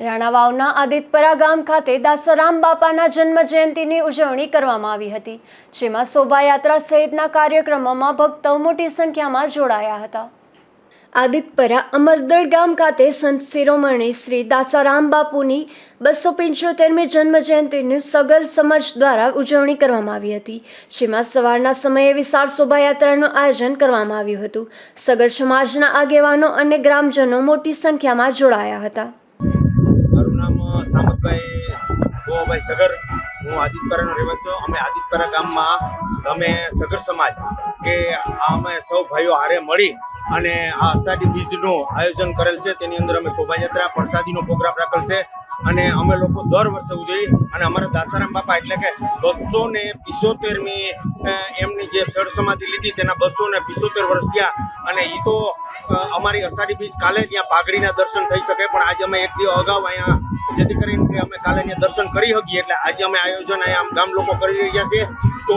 રાણાવાવના આદિતપરા ગામ ખાતે દાસારામ બાપાના જન્મ જયંતિની ઉજવણી કરવામાં આવી હતી, જેમાં શોભાયાત્રા સહિતના કાર્યક્રમોમાં ભક્તો મોટી સંખ્યામાં જોડાયા હતા. આદિતપરા અમરદળ ગામ ખાતે સંત શિરોમણી શ્રી દાસારામ બાપુની બસો પંચોતેરમી જન્મ જયંતિની સગર સમાજ દ્વારા ઉજવણી કરવામાં આવી હતી, જેમાં સવારના સમયે વિશાળ શોભાયાત્રાનું આયોજન કરવામાં આવ્યું હતું. સગર સમાજના આગેવાનો અને ગ્રામજનો મોટી સંખ્યામાં જોડાયા હતા. નામ સામતભાઈ, ગોવાભાઈ સગર, હું આદિત્યપરાનો રહેવાસી અમે આદિત્યપરા ગામમાં અમે સગર સમાજ કે અમે સૌ ભાઈઓ હારે મળી અને આ અષાઢી બીજનું આયોજન કરેલ છે. તેની અંદર અમે શોભાયાત્રા, પ્રસાદીનો પ્રોગ્રામ રાખેલ છે. અને અમે લોકો દર વર્ષે ઉજવી અને અમારા દાસારામ બાપા એટલે કે બસો ને પિસોતેરમી એમની જે સળ સમાધિ લીધી તેના બસો ને પિસોતેર વર્ષ થયા. અને એ તો અમારી અષાઢી બીજ કાલે ત્યાં પાઘડીના દર્શન થઈ શકે, પણ આજે અમે એક દિવસ અગાઉ અહીંયા, જેથી કરીને અમે કાલે ત્યાં દર્શન કરી શકીએ એટલે આજે અમે આયોજન અહીંયા આમ ગામ લોકો કરી રહ્યા છીએ. તો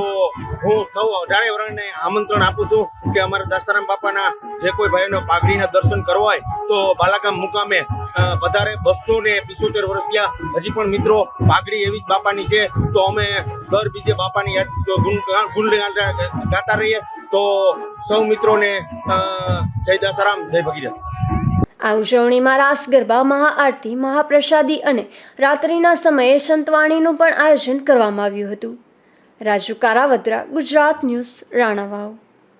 હું સૌ અઢારે વર્ણને આમંત્રણ આપું છું કે અમારા દાસારામ બાપાના જે કોઈ ભાઈઓને પાઘડીના દર્શન કરવા હોય તો બાલાગામ મુકામે વધારે બસો ને પિસોતેર વર્ષ થયા. હજી પણ મિત્રો પાઘડી એવી જ બાપાની છે. તો અમે દર બીજે બાપાની યાદ ગુણ ગાતા રહીએ. તો સૌ મિત્રોને જય દાસારામ, જય ભગીરથ. આ ઉજવણીમાં રાસ ગરબા, મહાઆરતી, મહાપ્રસાદી અને રાત્રિના સમયે સંતવાણીનું પણ આયોજન કરવામાં આવ્યું હતું. રાજુ કારાવદ્રા, ગુજરાત ન્યૂઝ, રાણાવાવ.